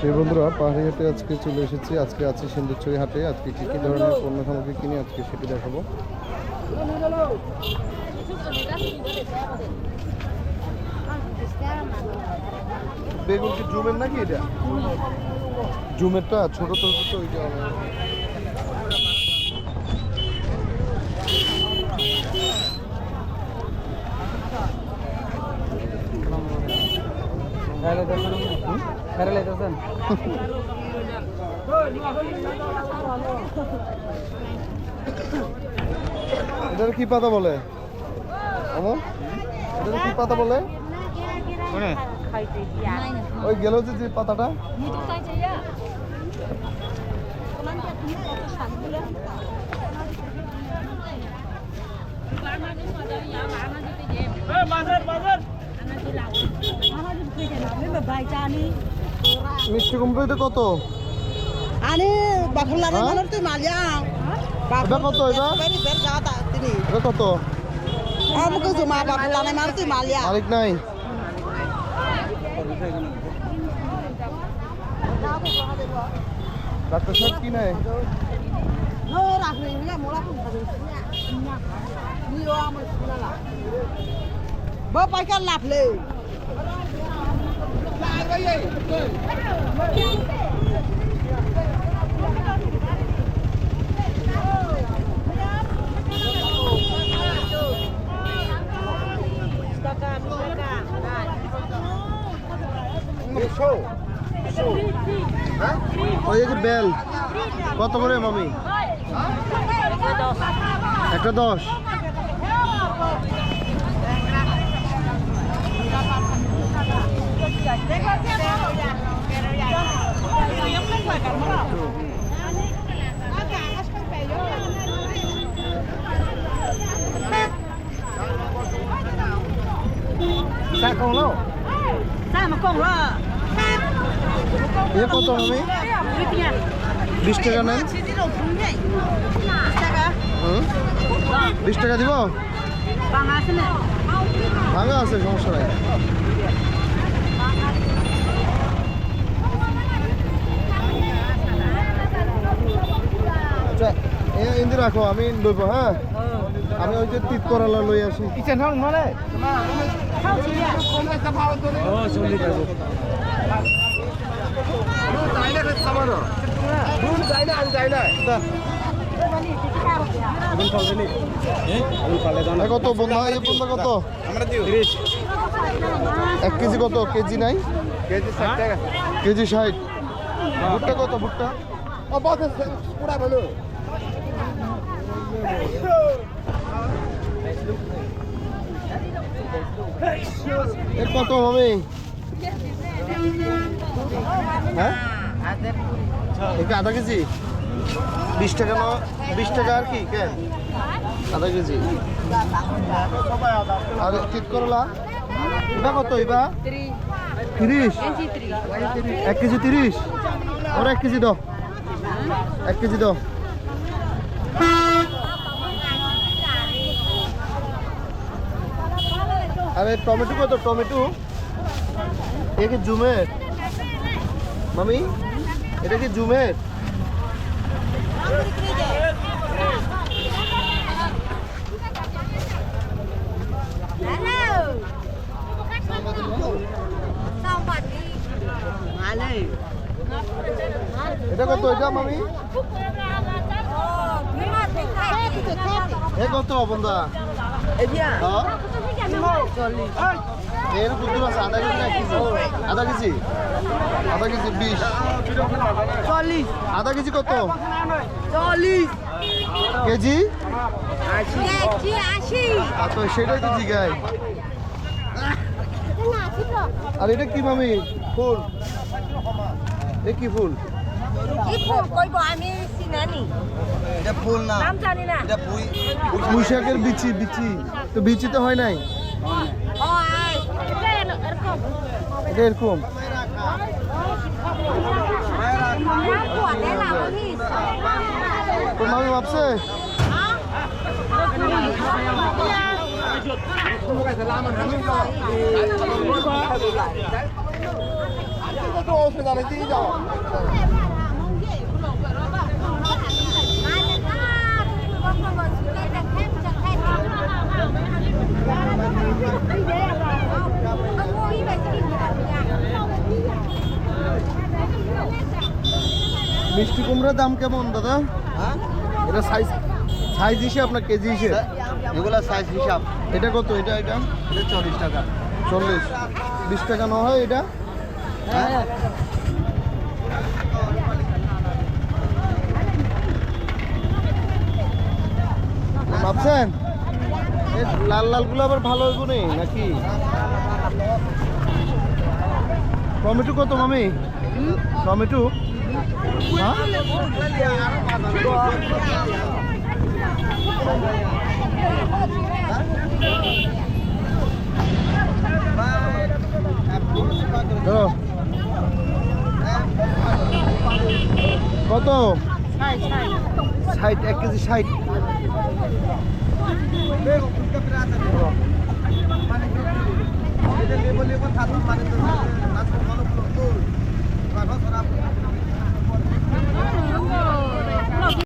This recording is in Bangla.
সেই বন্ধুরা পাহাড়ি হাটে আজকে চলে এসেছি। আজকে আছি সিন্দুরচুরি হাটে। আজকে কী কী ধরনের পণ্য সামগ্রী কিনে আজকে সেটি দেখাবো। বেগুন কি জুমের নাকি এটা? জুমেরটা ছোট ছোট তো এটার কি পাতা বলে? আমন এটার কি পাতা বলে? ওই গেল যে যে পাতাটা? মিষ্টি কুমড়ো কত? আনি বাখন লাগে বলর তুই মালিয়া এটা কত এটা? এটা কত? আমাকে জমা বাখন লাগে মার তুই মালিয়া মালিক নাই? ডাক্তার সাহেব কি নাই। রাখ Bon, pas qu'à l'appeler. Olha que belo. Quanto é o mami? É que dois. É que dois. sao mà không lo এ কত মামি বিশ টাকা নেন হুম? বিশ টাকা দিব ভাঙা আছে সমস্যা নাই। আচ্ছা এ ইন্দি রাখো আমি লইব হ্যাঁ? আমি ওই যে তিত করালা লই আসি। দা। এ কত বন্ধা? এই কত? এক কেজি কত? কেজি নাই? কেজি ষাট। ভুট্টা কত? ভুট্টা? কত মামি? হ্যাঁ? আধা কেজি? বিশ টাকা না বিশ টাকা আর কি, কে? আধা কেজি। আর ঠিক করলা? এটা কত এবা তিরিশ। এক কেজি তিরিশ। ওরা এক কেজি দাও। এক কেজি দাও। আরে, টমেটো কত? টমেটো? এ কি জুমের? মামি, এটা কি জুমের? এটা কত এটা মামি? এ কত বন্ধা? এর কত আছে আধা কেজি না এক কেজি? আধা কেজি? আধা কেজি বিশ। চল্লিশ আধা কেজি কত? চল্লিশ কেজি? আচ্ছা সেটাই তো জিগাই আর এটা কি মামি? ফুল। এ কি ফুল? কি ফুল কইব আমি চিনানি এটা ফুল না নাম জানি না। এটা পুঁই পুঁইশাকের বিচি বিচি। তো বিচি তো হয় নাই? এটা এরকম এটা এরকম না কোয়ালে লাউলিস তোর মামি ভাবছে তো অসুবিধা নেই দিয়ে যাও মিষ্টি কুমড়ার দাম কেমন দাদা? হ্যাঁ? এটা সাইজ সাইজ হিসেবে আপনার কেজি হিসেবে? এগুলা সাইজ হিসাব। এটা কত? এটা এটা? এটা চল্লিশ টাকা। চল্লিশ। বিশ টাকা ন হয় এটা? হ্যাঁ। ভাবছেন? লাল লালগুলো আবার ভালো হইব নি নাকি? টমেটো কত মামি? টমেটো? কত? ষাট এক কেজি ষাট। মানে